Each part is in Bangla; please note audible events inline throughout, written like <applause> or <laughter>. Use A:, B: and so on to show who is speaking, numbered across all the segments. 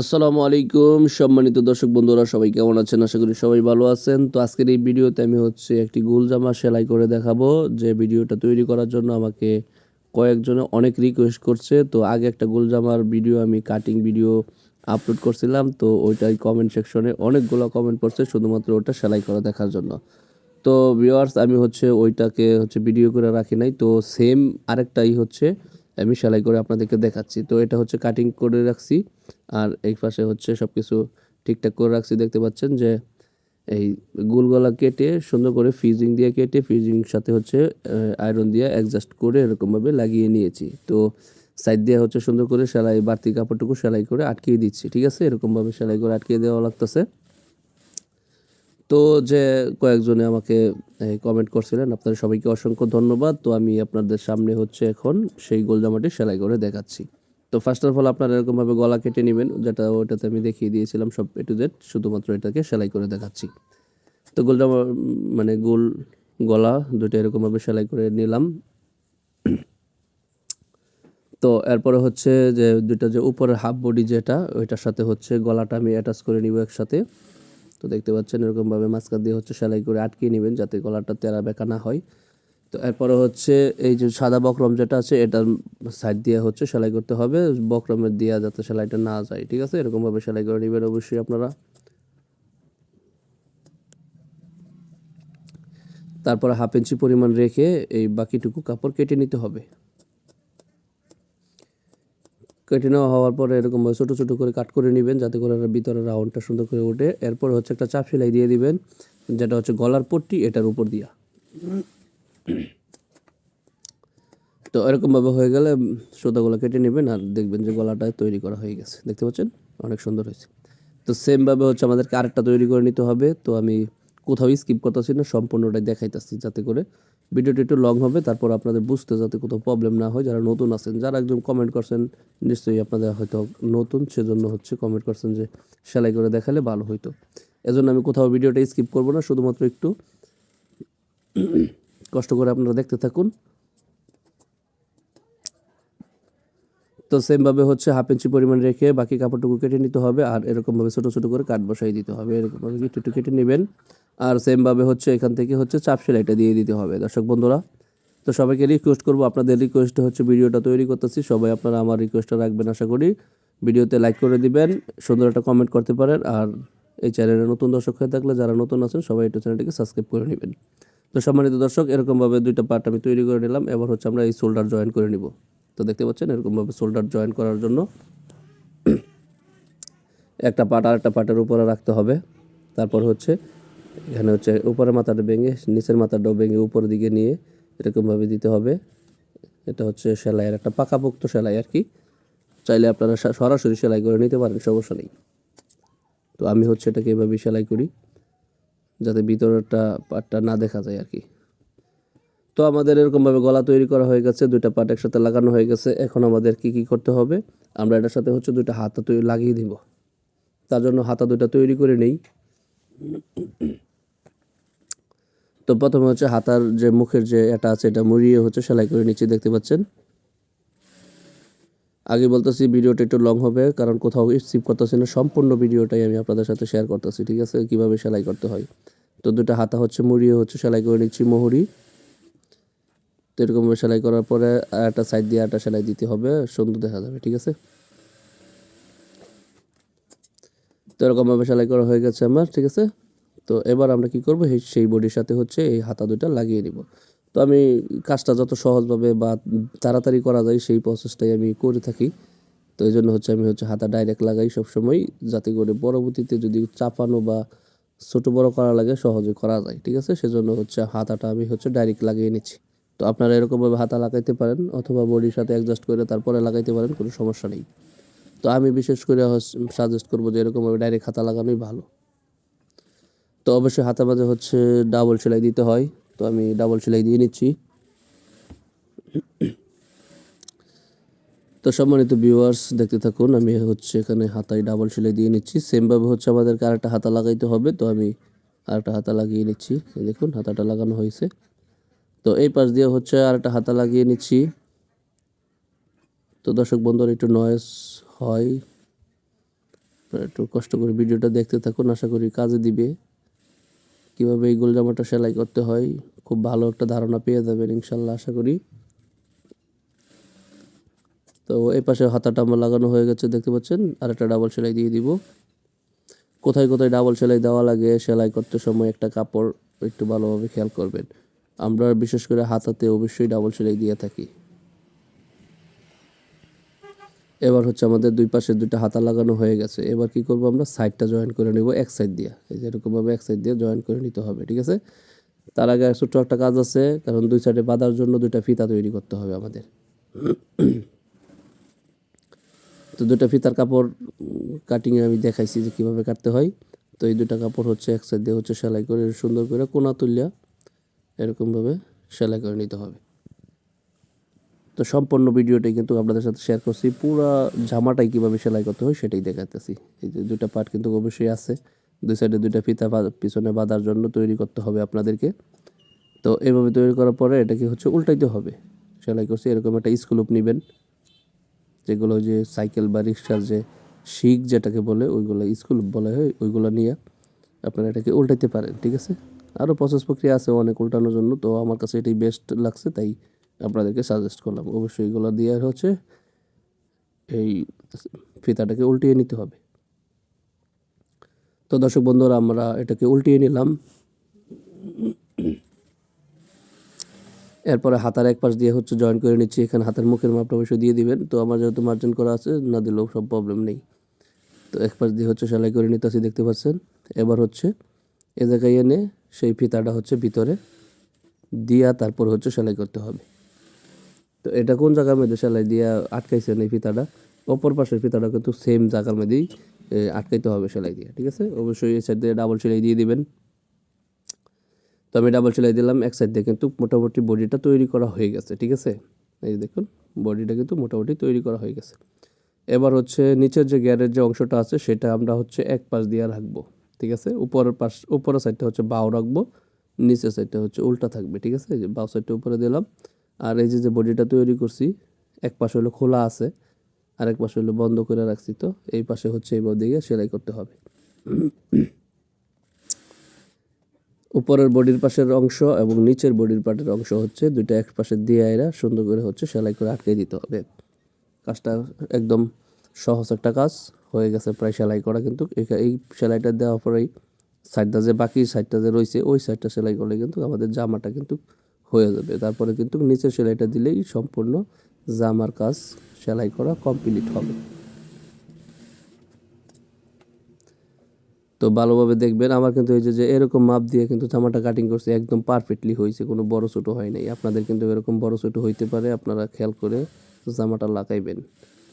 A: আসসালামু আলাইকুম, সম্মানিত দর্শক বন্ধুরা, সবাই কেমন আছেন? আশা করি সবাই ভালো আছেন। তো আজকের এই ভিডিওতে আমি হচ্ছে একটি গোল জামা সেলাই করে দেখাবো। যে ভিডিওটা তৈরি করার জন্য আমাকে কয়েকজনে অনেক রিকোয়েস্ট করছে। তো আগে একটা গোল জামার ভিডিও আমি কাটিং ভিডিও আপলোড করছিলাম। তো ওইটাই কমেন্ট সেকশনে অনেকগুলো কমেন্ট করছে শুধুমাত্র ওটা সেলাই করে দেখার জন্য। তো ভিউয়ার্স আমি হচ্ছে ওইটাকে হচ্ছে ভিডিও করে রাখি নাই। তো সেম আরেকটাই হচ্ছে আমি সেলাই করে আপনাদেরকে দেখাচ্ছি। তো এটা হচ্ছে কাটিং করে রাখছি। আর এই পাশে হচ্ছে সব কিছু ঠিকঠাক করে রাখছি। দেখতে পাচ্ছেন যে এই গোলগলা কেটে সুন্দর করে ফিজিং দিয়ে কেটে ফিজিং সাথে হচ্ছে আয়রন দিয়ে অ্যাডজাস্ট করে এরকমভাবে লাগিয়ে নিয়েছি। তো সাইড দিয়ে হচ্ছে সুন্দর করে সেলাই, বাড়তি কাপড়টুকু সেলাই করে আটকিয়ে দিচ্ছি। ঠিক আছে? এরকমভাবে সেলাই করে আটকিয়ে দেওয়া লাগতেছে। তো যে কয়েকজনে আমাকে কমেন্ট করছিলেন, আপনাদের সবাইকে অসংখ্য ধন্যবাদ। তো আমি আপনাদের সামনে হচ্ছে এখন সেই গোল জামাটি সেলাই করে দেখাচ্ছি। তো ফার্স্ট অফ অল আপনারা এরকমভাবে গলা কেটে নেবেন, যেটা ওটাতে আমি দেখিয়ে দিয়েছিলাম সব এ টু জেড শুধুমাত্র এটাকে সেলাই করে দেখাচ্ছি। তো গোল জামা মানে গোল, গলা দুটো এরকমভাবে সেলাই করে নিলাম। তো এরপরে হচ্ছে যে দুটা যে উপরের হাফ বডি যেটা, ওইটার সাথে হচ্ছে গলাটা আমি অ্যাটাচ করে নিব একসাথে। তো দেখতে পাচ্ছেন এরকমভাবে মাঝখান দিয়ে হচ্ছে সেলাই করে আটকিয়ে নেবেন যাতে গলাটা তেরা বেঁকা না হয়। তো এরপরে হচ্ছে এই যে সাদা বক্রম যেটা আছে, এটার সাইড দিয়ে হচ্ছে সেলাই করতে হবে। বক্রমের দিয়ে যাতে সেলাইটা না যায়, ঠিক আছে? এরকমভাবে সেলাই করে নেবেন অবশ্যই আপনারা। তারপরে হাফ ইঞ্চি পরিমাণ রেখে এই বাকিটুকু কাপড় কেটে নিতে হবে। কেটে নেওয়া হওয়ার পরে এরকমভাবে ছোটো ছোটো করে কাট করে নেবেন, যাতে করে ভিতরে রাউন্ডটা সুন্দর করে ওঠে। এরপর হচ্ছে একটা চাপ সেলাই দিয়ে দিবেন, যেটা হচ্ছে গলার পট্টি, এটার উপর দিয়া। তো এরকমভাবে হয়ে গেলে সুতাগুলো কেটে নেবেন আর দেখবেন যে গলাটা তৈরি করা হয়ে গেছে। দেখতে পাচ্ছেন? অনেক সুন্দর হয়েছে। তো সেমভাবে হচ্ছে আমাদেরকে আরেকটা তৈরি করে নিতে হবে। তো আমি কোথাও স্কিপ করতেছি না, সম্পূর্ণটাই দেখাইতেছি যাতে করে ভিডিওটা একটু লং হবে, তারপর আপনাদের বুঝতে যাতে কোথাও প্রবলেম না হয়। যারা নতুন আছেন, যারা একদম কমেন্ট করছেন, নিশ্চয়ই আপনাদের হয়তো নতুন, সেজন্য হচ্ছে কমেন্ট করছেন যে, সেলাই করে দেখালে ভালো হইতো। এজন্য আমি কোথাও ভিডিওটা স্কিপ করব না, শুধুমাত্র একটু কষ্ট করে আপনারা দেখতে থাকুন। তো সেমভাবে হচ্ছে হাফ ইঞ্চি পরিমাণ রেখে বাকি কাপড়টুকু কেটে নিতে হবে, আর এরকমভাবে ছোটো ছোটো করে কাট বসাই দিতে হবে। এরকমভাবে একটু একটু কেটে নেবেন। আর সেমভাবে হচ্ছে এখান থেকে হচ্ছে চাপ সেলাইটা দিয়ে দিতে হবে। দর্শক বন্ধুরা, তো সবাইকে রিকোয়েস্ট করব, আপনাদের রিকোয়েস্টে হচ্ছে ভিডিওটা তৈরি করতেছি, সবাই আপনারা আমার রিকোয়েস্টটা রাখবেন আশা করি। ভিডিওতে লাইক করে দিবেন, সুন্দর একটা কমেন্ট করতে পারেন, আর এই চ্যানেলে নতুন দর্শক হয়ে থাকলে যারা নতুন আছেন, সবাই একটু চ্যানেলটিকে সাবস্ক্রাইব করে নেবেন। তো সম্মানিত দর্শক, এরকমভাবে দুইটা পার্ট আমি তৈরি করে নিলাম, এবার হচ্ছে আমরা এই শোল্ডার জয়েন করে নিব। তো দেখতে পাচ্ছেন, এরকমভাবে শোল্ডার জয়েন করার জন্য <clears throat> একটা পাট আর একটা পাটের উপরে রাখতে হবে। তারপর হচ্ছে এখানে হচ্ছে উপরের মাথাটা ভেঙে, নিচের মাথাটাও ভেঙে উপরের দিকে নিয়ে এরকমভাবে দিতে হবে। এটা হচ্ছে সেলাইয়ের একটা পাকাপোক্ত সেলাই আর কি। চাইলে আপনারা সরাসরি সেলাই করে নিতে পারেন, সমস্যা নেই। তো আমি হচ্ছে এটাকে এভাবে সেলাই করি, যাতে ভিতরেরটা পাটটা না দেখা যায় আর কি। তো আমাদের এরকমভাবে গলা তৈরি করা হয়ে গেছে, দুইটা পাট একসাথে লাগানো হয়ে গেছে। এখন আমাদের কি কি করতে হবে? আমরা এটার সাথে হচ্ছে দুইটা হাতা তৈরি লাগিয়ে দিব। তার জন্য হাতা দুইটা তৈরি করে নেই। তো প্রথমে হচ্ছে হাতার যে মুখের যে এটা আছে, এটা মুড়িয়ে হচ্ছে সেলাই করে নিচে দেখতে পাচ্ছেন। আগে বলতেছি ভিডিওটা একটু লং হবে, কারণ কোথাও স্কিপ করতেছি না, সম্পূর্ণ ভিডিওটাই আমি আপনাদের সাথে শেয়ার করতেছি, ঠিক আছে? কীভাবে সেলাই করতে হয়। তো দুটো হাতা হচ্ছে মুড়িয়ে হচ্ছে সেলাই করে নিচ্ছি মোহরি। তো এরকমভাবে সেলাই করার পরে একটা সাইড দিয়ে একটা সেলাই দিতে হবে, সুন্দর দেখা যাবে, ঠিক আছে? তো এরকমভাবে সেলাই করা হয়ে গেছে আমার, ঠিক আছে? তো এবার আমরা কি করব? সেই বডির সাথে হচ্ছে এই হাতা দুইটা লাগিয়ে নিব। তো আমি কাজটা যত সহজভাবে বা তাড়াতাড়ি করা যায় সেই প্রসেসটাই আমি করে থাকি। তো এই জন্য হচ্ছে আমি হচ্ছে হাতা ডাইরেক্ট লাগাই সবসময় যাতে করে পরবর্তীতে যদি চাপানো বা ছোটো বড় করা লাগে সহজে করা যায়, ঠিক আছে? সেজন্য হচ্ছে হাতাটা আমি হচ্ছে ডাইরেক্ট লাগিয়ে নিচ্ছি। তো আপনারা এরকমভাবে হাতা লাগাইতে পারেন অথবা বডির সাথে অ্যাডজাস্ট করে তারপরে লাগাইতে পারেন, কোনো সমস্যা নেই। তো আমি বিশেষ করে সাজেস্ট করব যে এরকমভাবে ডাইরেক্ট হাতা লাগানোই ভালো। তো অবশ্যই হাতে মাঝে হচ্ছে ডাবল সেলাই দিতে হয়। তো আমি ডাবল সেলাই দিয়ে নিচ্ছি। তো সম্মানিত ভিউয়ার্স দেখতে থাকুন, আমি হচ্ছে এখানে হাতায় ডাবল সেলাই দিয়ে নিচ্ছি। সেমভাবে হচ্ছে আমাদেরকে আরেকটা হাতা লাগাইতে হবে। তো আমি আরেকটা হাতা লাগিয়ে নিচ্ছি। দেখুন, হাতাটা লাগানো হয়েছে। তো এই পাশ দিয়ে হচ্ছে আরেকটা হাতা লাগিয়ে নিচ্ছি। তো দর্শক বন্ধুর, একটু নয়েস হয়। একটু কষ্ট করে ভিডিওটা দেখতে থাকুন। আশা করি কাজে দিবে। কীভাবে এই গোল জামাটা সেলাই করতে হয়, খুব ভালো একটা ধারণা পেয়ে যাবেন ইনশাল্লাহ আশা করি। তো এই পাশে হাতাটা আমার লাগানো হয়ে গেছে, দেখতে পাচ্ছেন? আর একটা ডাবল সেলাই দিয়ে দিব। কোথায় কোথায় ডাবল সেলাই দেওয়া লাগে, সেলাই করতে সময় একটা কাপড় একটু ভালোভাবে খেয়াল করবেন। আমরা বিশেষ করে হাতাতে অবশ্যই ডাবল সেলাই দিয়ে থাকি। এবার হচ্ছে আমাদের দুই পাশে দুইটা হাতা লাগানো হয়ে গেছে। এবার কি করব আমরা? সাইডটা জয়েন করে নেব এক সাইড দিয়ে। এই যে এরকমভাবে এক সাইড দিয়ে জয়েন করে নিতে হবে, ঠিক আছে? তার আগে ছোট্ট একটা কাজ আছে, কারণ দুই সাইডে বাঁধার জন্য দুইটা ফিতা তৈরি করতে হবে আমাদের। তো দুটা ফিতার কাপড় কাটিংয়ে আমি দেখাইছি যে কীভাবে কাটতে হয়। তো এই দুটা কাপড় হচ্ছে এক সাইড দিয়ে হচ্ছে সেলাই করে সুন্দর করে কোনা তুলিয়া এরকমভাবে সেলাই করে নিতে হবে। তো সম্পূর্ণ ভিডিওটাই কিন্তু আপনাদের সাথে শেয়ার করছি। পুরো জামাটাই কীভাবে সেলাই করতে হয় সেটাই দেখাতেছি এই যে দুইটা পার্ট কিন্তু অবশ্যই আছে। দুই সাইডে দুইটা ফিতা পিছনে বাঁধার জন্য তৈরি করতে হবে আপনাদেরকে। তো এভাবে তৈরি করার পরে এটাকে হচ্ছে উল্টাইতে হবে। সেলাই করছি, এরকম একটা স্কুলুপ নেবেন। যেগুলো যে সাইকেল বা রিক্সার যে শিক যেটাকে বলে, ওইগুলো স্কুল বলা হয়, ওইগুলো নিয়ে আপনারা এটাকে উল্টাইতে পারেন, ঠিক আছে? আরও প্রসেস প্রক্রিয়া আছে অনেক উল্টানোর জন্য, তো আমার কাছে এটাই বেস্ট লাগছে, তাই আপনাদেরকে সাজেস্ট করলাম। অবশ্যই এগুলো দিয়ে হচ্ছে এই ফিতাটাকে উল্টিয়ে নিতে হবে। তো দর্শক বন্ধুরা, আমরা এটাকে উল্টিয়ে নিলাম। এরপরে হাতার এক পাশ দিয়ে হচ্ছে জয়েন করে নিচ্ছি। এখানে হাতের মুখের মাপটা অবশ্যই দিয়ে দিবেন। তো আমার যেহেতু মার্জিন করা আছে, না দিলেও সব প্রবলেম নেই। তো এক পাশ দিয়ে হচ্ছে সেলাই করে নিতেছি, দেখতে পাচ্ছেন। এবার হচ্ছে এ জায়গায় এনে সেই ফিতাটা হচ্ছে ভিতরে দিয়া তারপর হচ্ছে সেলাই করতে হবে। তো এটা কোন জায়গার মধ্যে সেলাই দিয়ে আটকাইছেন এই ফিতাটা? অপর পাশের ফিতাটা কিন্তু সেম জায়গার মধ্যেই আটকাইতে হবে সেলাই দিয়ে, ঠিক আছে? অবশ্যই এই সাইড দিয়ে ডাবল সেলাই দিয়ে দিবেন। তো আমি ডাবল সেলাই দিলাম, এক সাইড দিয়ে কিন্তু মোটামুটি বডিটা তৈরি করা হয়ে গেছে, ঠিক আছে? এই দেখুন, বডিটা কিন্তু মোটামুটি তৈরি করা হয়ে গেছে। এবার হচ্ছে নিচের যে গ্যারের যে অংশটা আছে, সেটা আমরা হচ্ছে এক পাশ দিয়ে রাখব, ঠিক আছে? উপরের পাশ, উপরের সাইডটা হচ্ছে বাও রাখব, নিচের সাইডটা হচ্ছে উল্টা থাকবে, ঠিক আছে? যে বাও সাইডটা উপরে দিলাম। আর এই যে যে বডিটা তৈরি করছি, এক পাশে হলো খোলা আছে আর এক পাশে হলো বন্ধ করে রাখছি তো, এই পাশে হচ্ছে এই দিকে সেলাই করতে হবে। উপরের বডির পাশের অংশ এবং নিচের বডির পাটের অংশ হচ্ছে দুইটা এক পাশে দিয়ে এরা সুন্দর করে হচ্ছে সেলাই করে আটকে দিতে হবে। কাজটা একদম সহজ একটা কাজ, হয়ে গেছে প্রায় সেলাই করা কিন্তু। এই সেলাইটা দেওয়ার পরেই সাইডটা যে বাকি সাইডটা যে রয়েছে ওই সাইডটা সেলাই করলে কিন্তু আমাদের জামাটা কিন্তু হয়ে যাবে। তারপরে কিন্তু নিচের সেলাইটা দিলেই সম্পূর্ণ জামার কাজ সেলাই করা কমপ্লিট হবে। তো ভালোভাবে দেখবেন, আমার কিন্তু এই যে এরকম মাপ দিয়ে কিন্তু জামাটা কাটিং করছে, একদম পারফেক্টলি হয়েছে, কোনো বড় ছোটো হয় নাই। আপনাদের কিন্তু এরকম বড় ছোটো হইতে পারে, আপনারা খেয়াল করে জামাটা লাগাইবেন।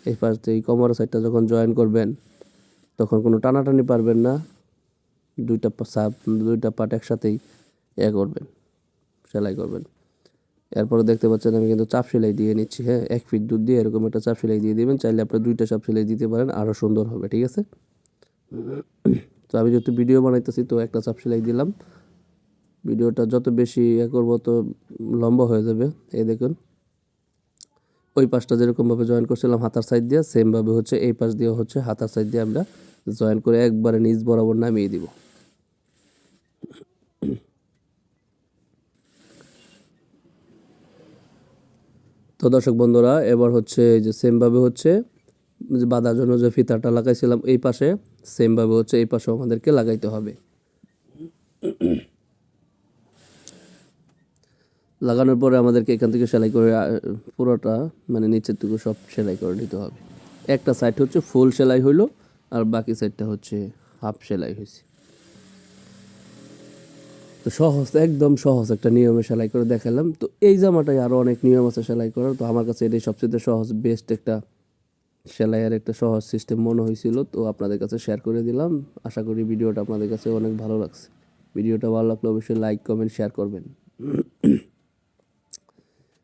A: এই পাশ এই কোমর সাইডটা যখন জয়েন করবেন, তখন কোনো টানাটানি পারবেন না, দুইটা সাপ, দুইটা পার্ট একসাথেই এ করবেন। সেলাই করবেন। এরপরে দেখতে পাচ্ছেন আমি কিন্তু চাপ সেলাই দিয়ে নিচ্ছি হ্যাঁ? এক ফিট দুধ দিয়ে এরকম একটা চাপ সেলাই দিয়ে দিবেন, চাইলে আপনি দুইটা চাপ সেলাই দিতে পারেন আরও সুন্দর হবে, ঠিক আছে? তো আমি যেহেতু ভিডিও বানাইতেছি, তো একটা চাপ সেলাই দিলাম। ভিডিওটা যত বেশি ইয়ে করব তো লম্বা হয়ে যাবে, এই দেখুন। ওই পাশটা যেরকমভাবে জয়েন করছিলাম হাতার সাইড দিয়ে সেমভাবে হচ্ছে এই পাশ দিয়ে হচ্ছে হাতার সাইড দিয়ে আমরা জয়েন করে একবারে নিজ বরাবর নামিয়ে দিব। তো দর্শক বন্ধুরা, এবার হচ্ছে যে সেমভাবে হচ্ছে বাঁধার জন্য যে ফিতাটা লাগাইছিলাম এই পাশে, সেমভাবে হচ্ছে এই পাশেও আমাদেরকে লাগাইতে হবে। লাগানোর পরে আমাদেরকে এখান থেকে সেলাই করে পুরোটা মানে নিচের থেকে সব সেলাই করে নিতে হবে। একটা সাইড হচ্ছে ফুল সেলাই হইল, আর বাকি সাইডটা হচ্ছে হাফ সেলাই হয়েছে তো সহজ, একদম সহজ একটা নিয়মে সেলাই করে দেখালাম। তো এই জামাটাই আরও অনেক নিয়ম আছে সেলাই করার। তো আমার কাছে এটাই সবচেয়ে সহজ বেস্ট একটা সেলাইয়ের একটা সহজ সিস্টেম মনে হয়েছিল। তো আপনাদের কাছে শেয়ার করে দিলাম। আশা করি ভিডিওটা আপনাদের কাছে অনেক ভালো লাগছে। ভিডিওটা ভালো লাগলে অবশ্যই লাইক কমেন্ট শেয়ার করবেন।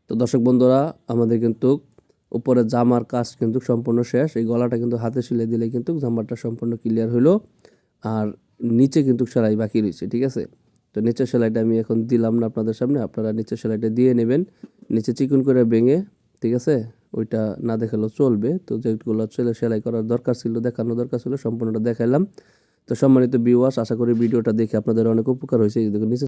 A: তো দর্শক বন্ধুরা, আমাদের কিন্তু উপরে জামার কাজ কিন্তু সম্পূর্ণ শেষ। এই গলাটা কিন্তু হাতে সিলে দিলে কিন্তু জামাটা সম্পূর্ণ ক্লিয়ার হলো আর নিচে কিন্তু সেলাই বাকি রয়েছে, ঠিক আছে? তো নিচের সেলাইটা আমি এখন দিলাম না আপনাদের সামনে, আপনারা নিচের সেলাইটা দিয়ে নেবেন, নিচে চিকন করে ভেঙে, ঠিক আছে? ওইটা না দেখালেও চলবে, তো যেগুলো ছেলে সেলাই করার দরকার ছিল দেখানো দরকার ছিল, সম্পূর্ণটা দেখালাম তো সম্মানিত বিওয়াস আশা করি ভিডিওটা দেখে আপনাদের অনেক উপকার হয়েছে। দেখুন, নিচে